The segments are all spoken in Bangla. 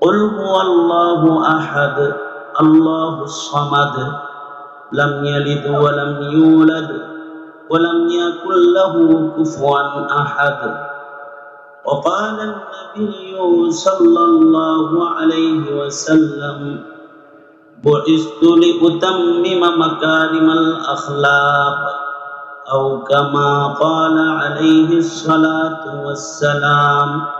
قل هو الله أحد الله الصمد لم يلد ولم يولد ولم يكن له كفوا أحد. وقال النبي صلى الله عليه وسلم بعثت لأتمم مكارم الأخلاق أو كما قال عليه الصلاة والسلام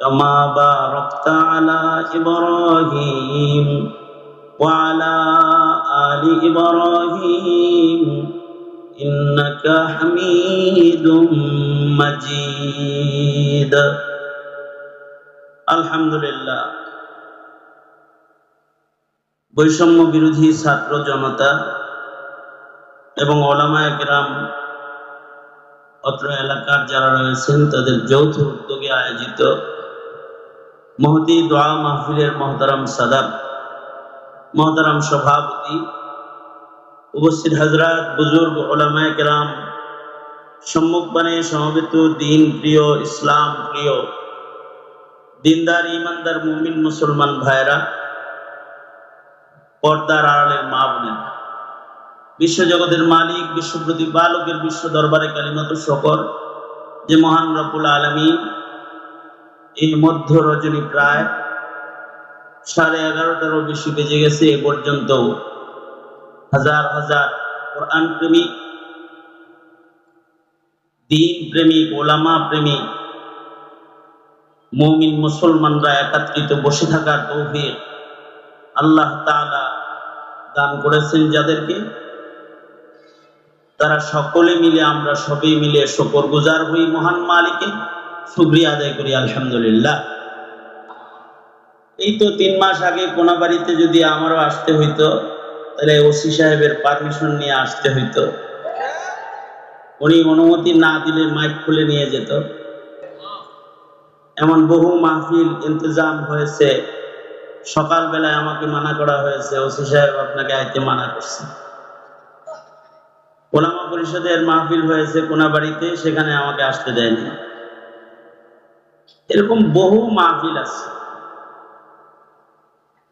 كما باركت على إبراهيم وعلى آل إبراهيم إنك حميد مجيد الحمد لله বৈষম্য বিরোধী ছাত্র জনতা এবং ওলামায় গ্রাম অত্র এলাকার যারা রয়েছেন তাদের যৌথ উদ্যোগে আয়োজিত মহতি দোয়া মাহফিলের মহতারাম সাদাব, মহতারাম সভাপতি, উপস্থিত হাজরাত বুজুর্গ ওলামায় কেরাম সম্মুখবানে সমবেত দিন প্রিয় ইসলাম প্রিয়, দিনদার ইমানদার মুমিন মুসলমান ভাইরা পর্দার আড়ালের মা বোনেন বিশ্বজগতের মালিক বিশ্বপ্রতি বালকের বিশ্ব দরবারে কালিমত শকর যে মহান রকুল আলমী এই মধ্য রজনী প্রায় সাড়ে এগারোটারও বেশি বেজে গেছে এ পর্যন্ত। হাজার হাজার কোরআন প্রেমিক দিন প্রেমিক ওলামা প্রেমিক মমিন মুসলমানরা একাত্রিত বসে থাকার তৌফিক আল্লাহ তাআলা দান করেছেন যাদেরকে। তারা সকলে মিলে, আমরা সবাই মিলে শকর গুজার হই মহান মালিকের। শুক্রিয়া আদায় করি, আলহামদুলিল্লাহ। এই তো তিন মাস আগে কোনা বাড়িতে যদি আমারও আসতে হইতো, তাহলে ওসি সাহেবের পারমিশন নিয়ে আসতে হইতো। উনি অনুমতি না দিলে মাইক খুলে নিয়ে যেত। এমন বহু মাহফিল ইন্তজাম হয়েছে। সকালবেলায় আমাকে মানা করা হয়েছে, ওসি সাহেব আপনাকে আইতে মানা করছে। ওলামা পরিষদের মাহফিল হয়েছে কোনা বাড়িতে সেখানে আমাকে আসতে দেয়নি। এরকম বহু মাহফিল আছে।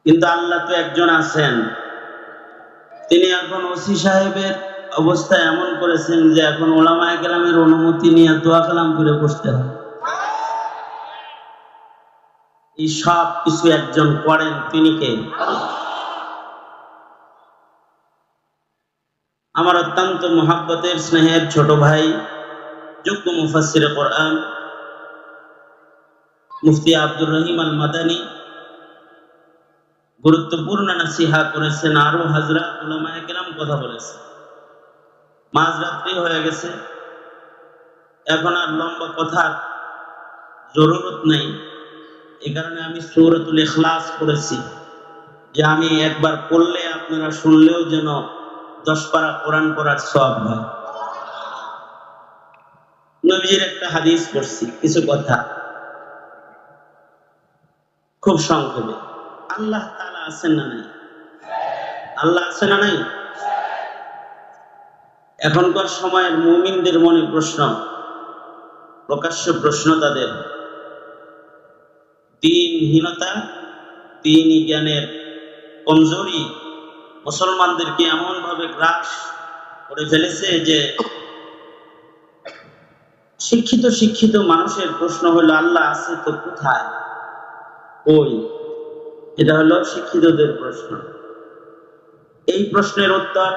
কিন্তু আল্লাহ তো একজন আছেন। তিনি এখন ওসি সাহেবের অবস্থা এমন করেছেন যে এখন ওলামায় কালামের অনুমতি নিয়ে দোয়া কালাম করে বসতে হয় এই সব কিছু একজন করেন তিনি কে? আমার অত্যন্ত মহাব্বতের স্নেহের ছোট ভাই, যোগ্য মুফাসির কোরআন মুফতি আব্দুর রহিম আল মাদানী গুরুত্বপূর্ণ নাসিহা করেছেন আরও হাজরা উলামায়ে কেরাম কথা বলেছে মাঝরাত্রি হয়ে গেছে, এখন আর লম্বা কথার জরুরত নেই। এই কারণে আমি সৌরতুল ইখলাস করেছি যে আমি একবার পড়লে আপনারা শুনলেও যেন দশ পারা কোরআন পড়ার সব হয়। নবীজির একটা হাদিস পড়ছি, কিছু কথা। খুব সংক্ষেপে আল্লাহ তাআলা আছেন না নাই? আল্লাহ আছে না নাই? এখনকার সময়ের মুমিনদের মনে প্রশ্ন, প্রকাশ্য প্রশ্ন তাদের। দিনহীনতা, দিন জ্ঞানের কমজোরি মুসলমানদেরকে এমন ভাবে গ্রাস করে ফেলেছে যে শিক্ষিত শিক্ষিত মানুষের প্রশ্ন হলো, আল্লাহ আছে তো কোথায়? ওই। এটা হলো শিক্ষিতদের প্রশ্ন। এই প্রশ্নের উত্তর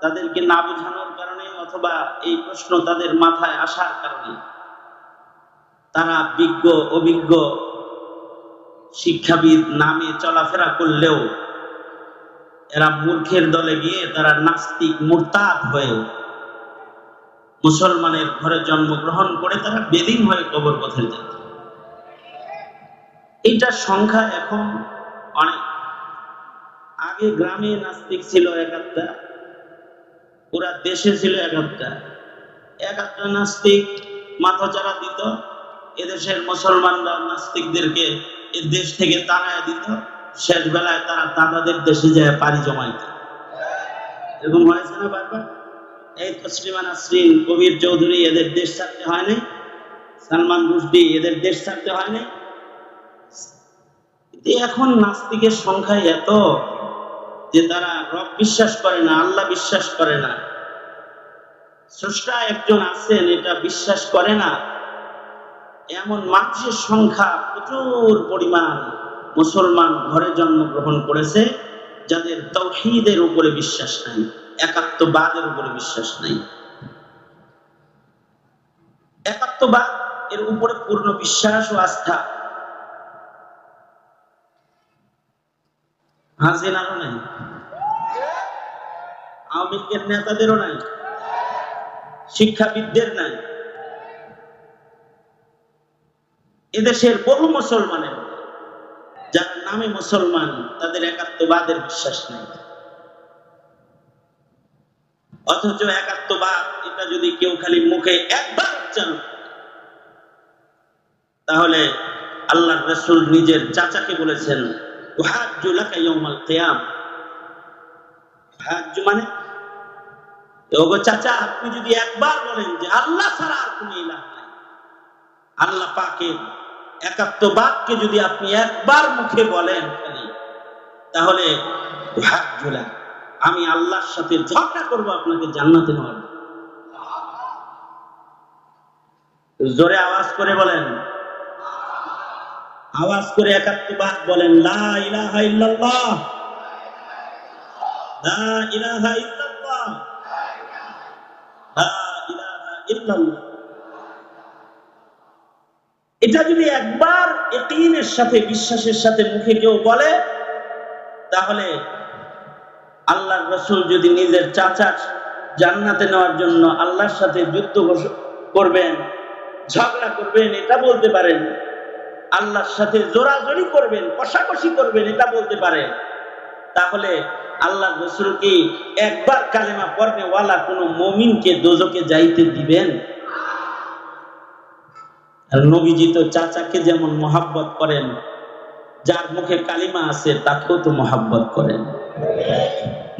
তাদেরকে না বোঝানোর কারণে অথবা এই প্রশ্ন তাদের মাথায় আসার কারণে। তারা বিজ্ঞ, অভিজ্ঞ, শিক্ষাবিদ নামে চলাফেরা করলেও এরা মূর্খের দলে গিয়ে তারা নাস্তিক, মুরতাদ হয়ে মুসলমানের ঘরে জন্মগ্রহণ করে তারা বেদিন হয়ে কবর পথে যেত। এইটার সংখ্যা এখন অনেক। আগে গ্রামে নাস্তিক ছিল এক একটা পুরা দেশে ছিল এক একটা এক একটা নাস্তিক মাথা চারা দিত, এদেশের মুসলমানরা নাস্তিকদেরকে এ দেশ থেকে তাড়ায় দিত শেষ বেলায় তারা দাদাদের দেশে যায় পাড়ি জমাইত। এরকম হয়েছে না বারবার? এই তসলিমা নাসরিন, কবির চৌধুরী এদের দেশ ছাড়তে হয়নি সালমান রুশদি এদের দেশ ছাড়তে হয় কিন্তু এখন নাস্তিকের সংখ্যা এত যে তারা রব বিশ্বাস করে না, আল্লাহ বিশ্বাস করে না। স্রষ্টা একজন আছেন, এটা বিশ্বাস করে না। এমন মানুষের সংখ্যা প্রচুর পরিমাণ মুসলমান ঘরে জন্মগ্রহণ করেছে, যাদের তৌহিদের উপরে বিশ্বাস নাই, একাত্মবাদের উপরে বিশ্বাস নাই। একাত্মবাদ এর উপরে পূর্ণ বিশ্বাস ও আস্থা হাসিনারও নাই? আওয়ামী লীগের নেতাদেরও নাই? শিক্ষাবিদদের নাই? এদেশের বহু মুসলমানের, যার নামে মুসলমান, তাদের একাত্মবাদের বিশ্বাস নেই। অথচ একাত্মবাদ, এটা যদি কেউ খালি মুখে একবার উচ্চারণ তাহলে আল্লাহ রসুল নিজের চাচাকে বলেছেন আপনি যদি একবার বলেন যে আল্লাহ ছাড়া আর যদি আপনি একবার মুখে বলেন তাহলে আমি আল্লাহর সাথে ঝগড়া করব আপনাকে জান্নাতে নেওয়ার জোরে আওয়াজ করে বলেন আওয়াজ করে একাত্মবাদ বলেন এটা যদি একবার একিনের সাথে, বিশ্বাসের সাথে মুখে কেউ বলে, তাহলে আল্লাহ রসুল যদি নিজের চাচার জান্নাতে নেওয়ার জন্য আল্লাহর সাথে যুদ্ধ করবেন, ঝগড়া করবেন, এটা বলতে পারেন আল্লাহর সাথে জোরাজোরি করবেন, কষাকষি করবেন, এটা বলতে পারেন তাহলে আল্লাহ রসুল কি একবার কালেমা পড়নে ওয়ালা কোন মমিনকে দোজকে যাইতে দিবেন? নবীজি তো চাচাকে যেমন মোহাব্বত করেন, যার মুখে কালিমা আছে, তাকেও তো মোহাব্বত করেন।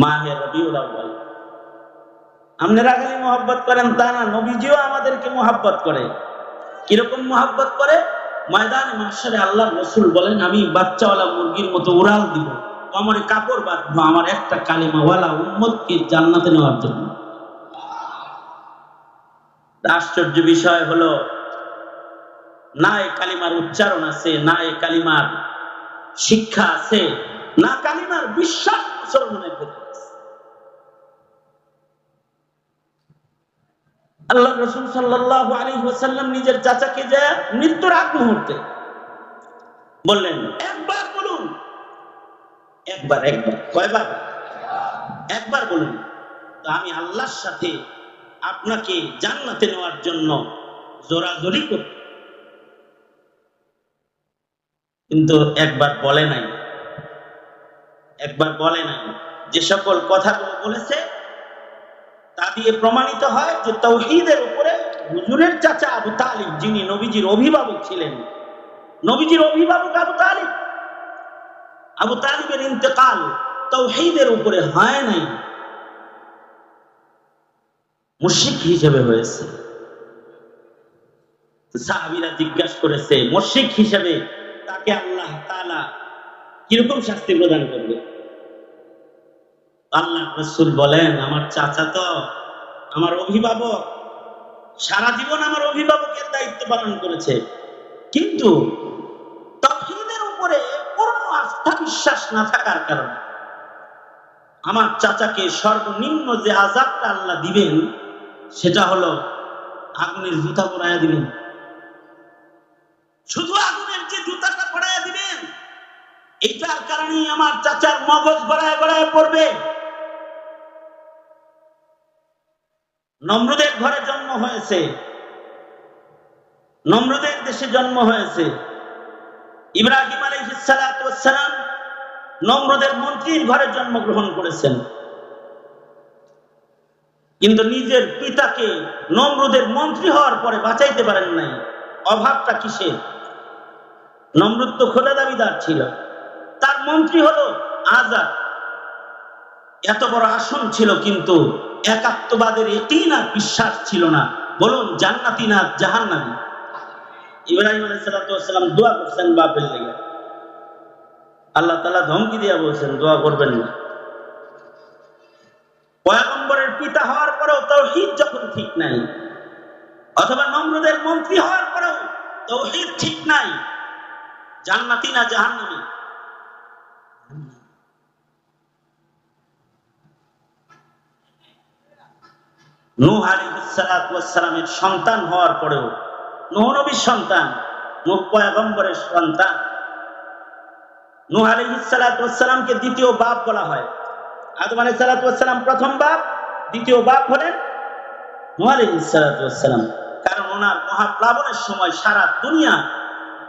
মাহে আপনারা খালি মোহাব্বত করেন, তা না, নবীজিও আমাদেরকে মোহাব্বত করে। কীরকম মোহাব্বত করে? মাসারে আল্লাহ রসুল বলেন, আমি বাচ্চাওয়ালা মুরগির মতো উড়াল দিব। আমার কাপড় বাঁধবো। আমার একটা কালিমাওয়ালা জান্নাতে নেওয়ার জন্য। আশ্চর্য বিষয় হলো, না এ কালিমার উচ্চারণ আছে, না এ কালিমার শিক্ষা আছে, না কালিমার বিশ্বাস মুসলমানের ভেতরে আছে। আল্লাহ রসুল সাল্লাহ আলী ওসাল্লাম নিজের চাচাকে যে মৃত্যুর আগ মুহূর্তে বললেন, একবার বলুন। একবার একবার, কয়বার? একবার বলুন। আমি আল্লাহর সাথে আপনাকে জান্নাতে নেওয়ার জন্য জোরাজোরি করব। কিন্তু একবার বলে নাই। একবার বলে নাই। যে সকল কথাগুলো বলেছে তা দিয়ে প্রমাণিত হয় যে তৌহিদের উপরে হুজুরের চাচা আবু তালিব, যিনি নবীজির অভিভাবক ছিলেন। নবীজির অভিভাবক আবু তালিব। আবু তালিবের ইন্তেকাল তৌহিদের উপরে হয় নাই। মুশিক হিসেবে হয়েছে। সাহাবিরা জিজ্ঞাসা করেছে মুশিক হিসেবে তাকে আল্লাহ তাআলা কীরকম শাস্তি প্রদান করবে? আল্লাহ রসুল বলেন, আমার চাচা তো আমার অভিভাবক। সারা জীবন আমার অভিভাবকের দায়িত্ব পালন করেছে। কিন্তু তহিদের উপরে পূর্ণ আস্থা বিশ্বাস না থাকার কারণে আমার চাচাকে সর্বনিম্ন যে আজাবটা আল্লাহ দিবেন, সেটা হলো আগুনের জুতা পরাইয়া দিবেন। শুধু আগুনের যে জুতাটা পরাইয়া দিবেন এটার কারণেই আমার চাচার মগজ গড়ায় গড়ায় পড়বে। নম্রদের ঘরে জন্ম হয়েছে। নম্রদের দেশে জন্ম হয়েছে। ইব্রাহিম আলাইহিসসালাম নম্রদের মন্ত্রীর ঘরে জন্মগ্রহণ করেছেন। কিন্তু নিজের পিতাকে নম্রদের মন্ত্রী হওয়ার পরে বাঁচাইতে পারেন নাই। অভাবটা কিসের? নম্রত তো দাবিদার ছিল। তার মন্ত্রী হলো আজাদ। এত বড় আসন ছিল কিন্তু একাত্মবাদের এটি না বিশ্বাস ছিল না। বলুন, জান্নাতি না জাহান্নামি? ইব্রাহিম আলাইসালাম দোয়া করছেন বাপের লেগে। আল্লাহ তালা ধমকি দিয়া বলছেন, দোয়া করবেন না। পয়গম্বরের পিতা হওয়ার পরেও তৌহিদ যখন ঠিক নাই, অথবা নম্রদের মন্ত্রী হওয়ার পরেও তৌহিদ ঠিক নাই, জান্নাতি না জাহান্নামি? নূহ সন্তান হওয়ার পরেও সন্তান, নূহ সন্তান। নূহ দ্বিতীয় বাপ বলা হয়। আদম প্রথম বাপ, দ্বিতীয় বাপ হলেন নূহ কারণ ওনার মহাপ্লাবনের সময় সারা দুনিয়া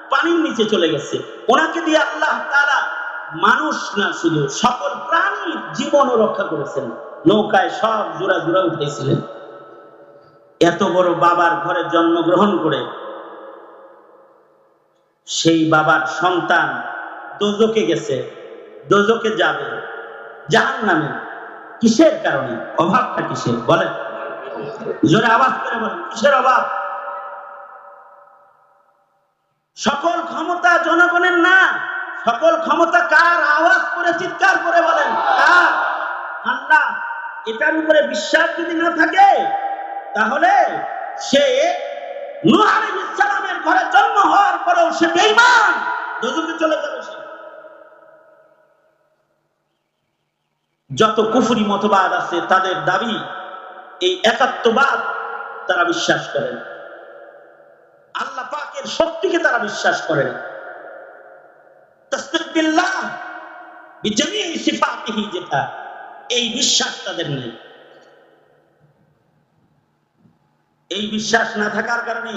পানির নিচে চলে গেছে। ওনাকে দিয়ে আল্লাহ তারা মানুষ না শুধু সকল প্রাণীর জীবনও রক্ষা করেছেন। নৌকায় সব জোড়া জোড়া উঠেছিলেন। এত বড় বাবার ঘরে জন্মগ্রহণ করে সেই বাবার সন্তান দোজকে গেছে দোজকে যাবে জাহান নামে কিসের কারণে? অভাবটা কিসের? বলেন। জোরে আওয়াজ করে বলেন, কিসের অভাব? সকল ক্ষমতা জনগণের না। সকল ক্ষমতা কার? আওয়াজ করে, চিৎকার করে বলেন আল্লাহ, এটার উপরে বিশ্বাস যদি না থাকে তাহলে সে নূহ আলাইহিস ঘরে জন্ম হওয়ার পরেও সে দোজখে চলে যাবে সে। যত কুফরি মতবাদ আছে, তাদের দাবি এই একাত্মবাদ তারা বিশ্বাস করেন আল্লাহ পাকের শক্তিকে তারা বিশ্বাস সিফাতিহি যেটা, এই বিশ্বাস তাদের নেই। এই বিশ্বাস না থাকার কারণে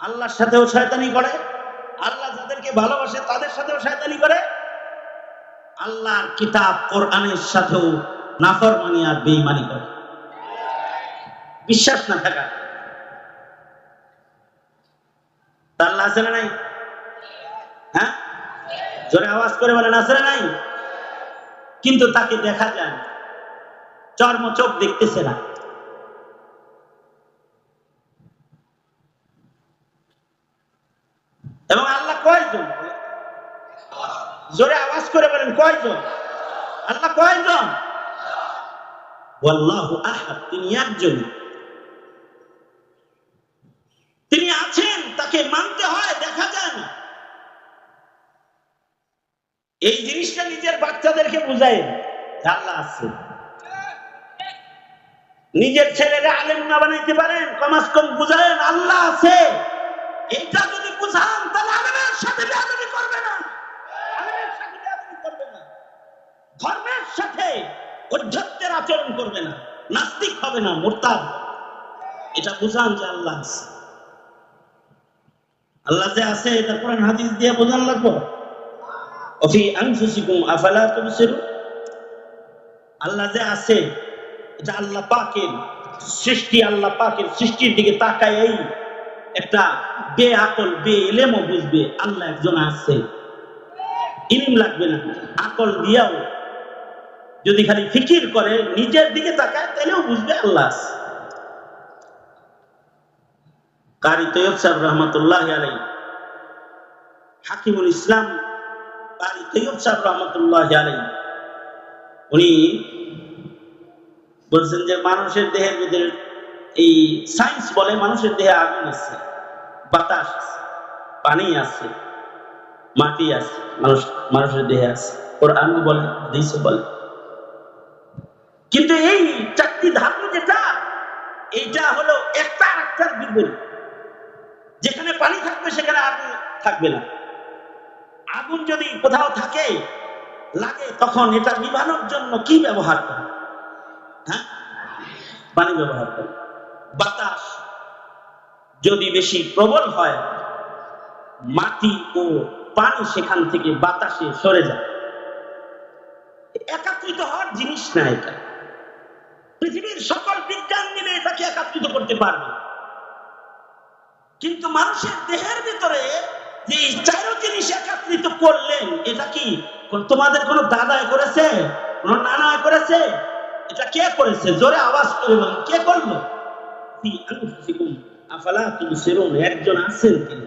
আল্লাহর সাথেও শয়তানি করে, আল্লাহ যাদেরকে ভালোবাসে তাদের সাথেও শয়তানি করে। আল্লাহর কিতাব কোরআনের সাথেও নাফরমানি আর বেঈমানি করে। বিশ্বাস না থাকা আল্লাহ আছে না নাই? হ্যাঁ? জোরে আওয়াজ করে বলেন, আছে না নাই? কিন্তু তাকে দেখা যায় না। চর্ম চোখ দেখতেছে না। এবং আল্লাহ কয়জন? জোরে আওয়াজ করে বলেন, কয়জন? আল্লাহ কয়জন? তিনি একজন। তিনি আছেন, তাকে মানতে হয়, দেখা যায় না। এই জিনিসটা নিজের বাচ্চাদেরকে বুঝায়, যে আল্লাহ আছে। নিজের ছেলেরা আলেম না বানাইতে পারেন কমাস কম বুঝায়েন আল্লাহ আছে। যদি বুঝান, তাহলে সাথে করবে না। সাথে করবে না। ধর্মের সাথে আচরণ করবে না। নাস্তিক হবে না, মোরতাদ। এটা বুঝান যে আল্লাহ আছে। আল্লাহ যে আছে এটা কোরআন হাদিস দিয়ে বোঝান লাগবো? অফি আনফুসিকুম আফালা আল্লাহ যে আছে, এটা আল্লাহ পাকের সৃষ্টি, আল্লাহ পাকের সৃষ্টির দিকে তাকায় এই একটা বে আকল বে এলেমও বুঝবে, আল্লাহ একজন আছে। ইলিম লাগবে না। আকল দিয়াও যদি খালি ফিকির করে, নিজের দিকে তাকায় তাহলেও বুঝবে আল্লাহ আছে। কারি তৈয়ব সাহেব রহমতুল্লাহ আলাই হাকিমুল ইসলাম কারি তৈয়ব সাহেব রহমতুল্লাহ আলাই উনি বলছেন যে, মানুষের দেহের ভিতরে এই সায়েন্স বলে মানুষের দেহে আগুন আছে, বাতাস আছে, পানি আছে, মাটি আছে, মানুষ, মানুষের দেহে আছে। ওর আনু বলে হাদিসও বলে। কিন্তু এই চারটি ধাতু যেটা, এইটা হলো একটা একটার বিপরীত। যেখানে পানি থাকবে, সেখানে আগুন থাকবে না। আগুন যদি কোথাও থাকে, লাগে, তখন এটা নিভানোর জন্য কি ব্যবহার করে? হ্যাঁ? পানি ব্যবহার করে। বাতাস যদি বেশি প্রবল হয়, মাটি ও পানি সেখান থেকে বাতাসে সরে যায়। একাত্রিত হওয়ার জিনিস না এটা। পৃথিবীর সকল বিজ্ঞান মিলে এটাকে একাত্রিত করতে পারবে। কিন্তু মানুষের দেহের ভিতরে যে এই চারো জিনিস একত্রিত করলেন, এটা কি তোমাদের কোনো দাদায় করেছে? কোন নানায় করেছে? এটা কে করেছে? জোরে আওয়াজ করে কে করল? ফি আনফুসিকুম আফালা তুবসিরুন একজন আছেন তিনি।